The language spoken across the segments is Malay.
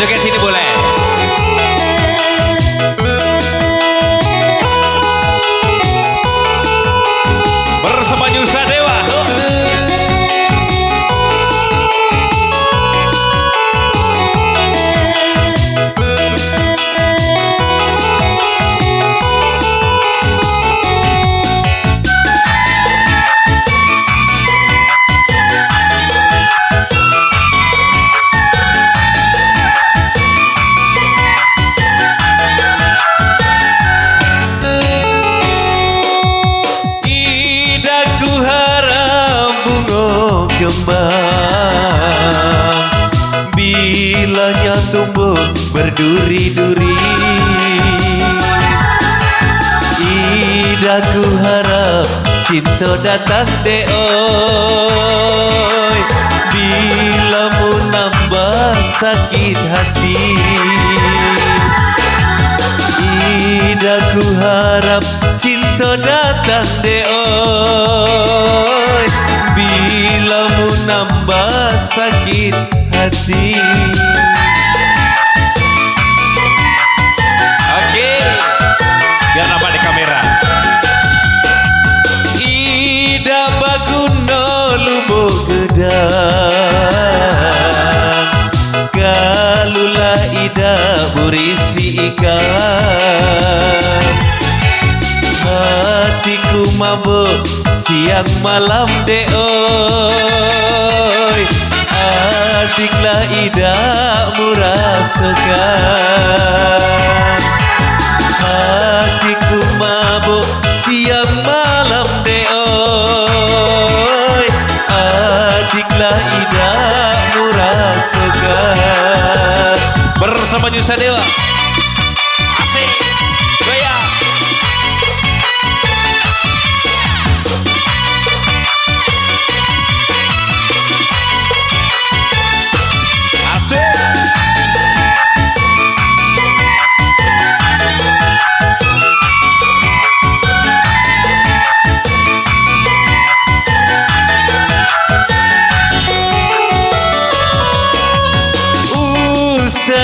joget sini boleh. Tumbuh berduri-duri. Idaku harap cinta datang de oi. Bila mu nambah sakit hati. Idaku harap cinta datang de oi. Bila mu nambah sakit hati bersikap Hatiku mabuk siang malam deoi Atiklah idak merasakan. Hatiku mabuk siang malam deoi Atiklah idak merasakan. Bersama Yusa Dewa.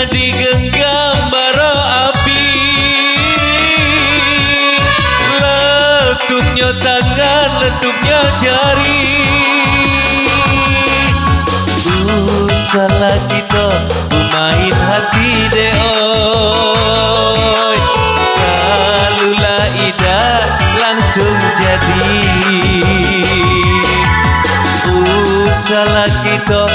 Digenggam bara api. Letupnya tangan, letupnya jari. Usahlah kita bermain hati de oi Kalulah ida langsung jadi. Usahlah kita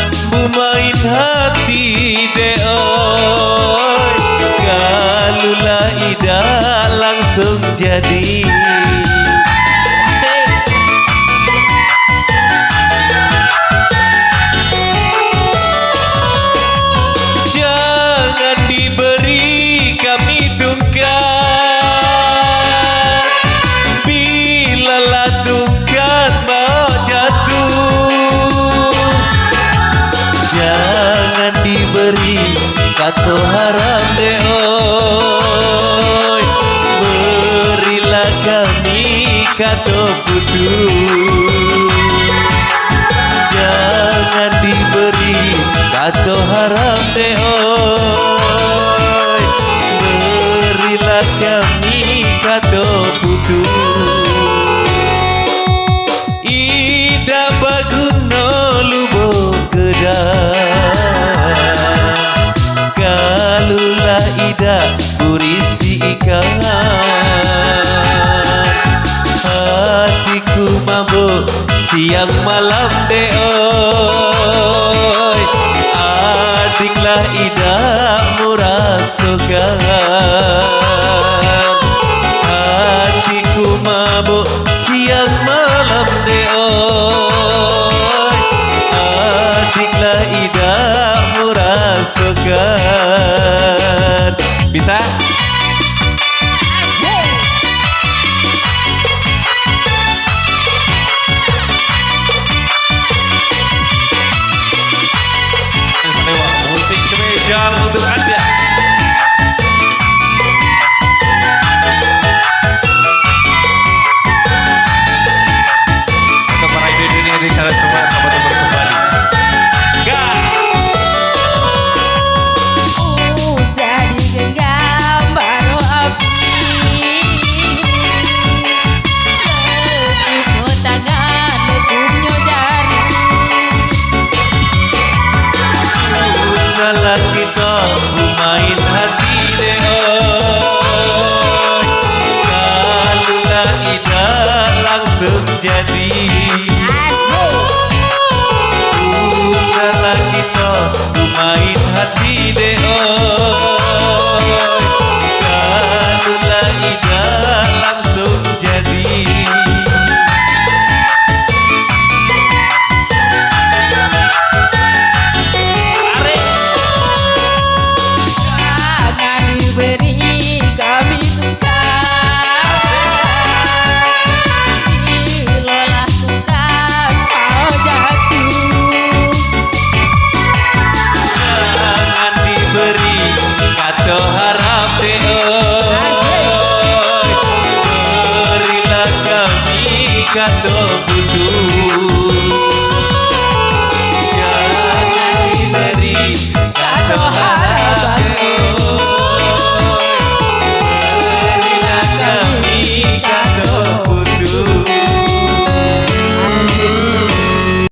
kata haram de oi. Berilah kami kata putus. Jangan diberi kata haram de oi. Berilah kami kata putus siang malam de oi Adiklah ida murasukan Hatiku mabuk siang malam de oi Adiklah ida murasukan Bisa? Bisa? jugando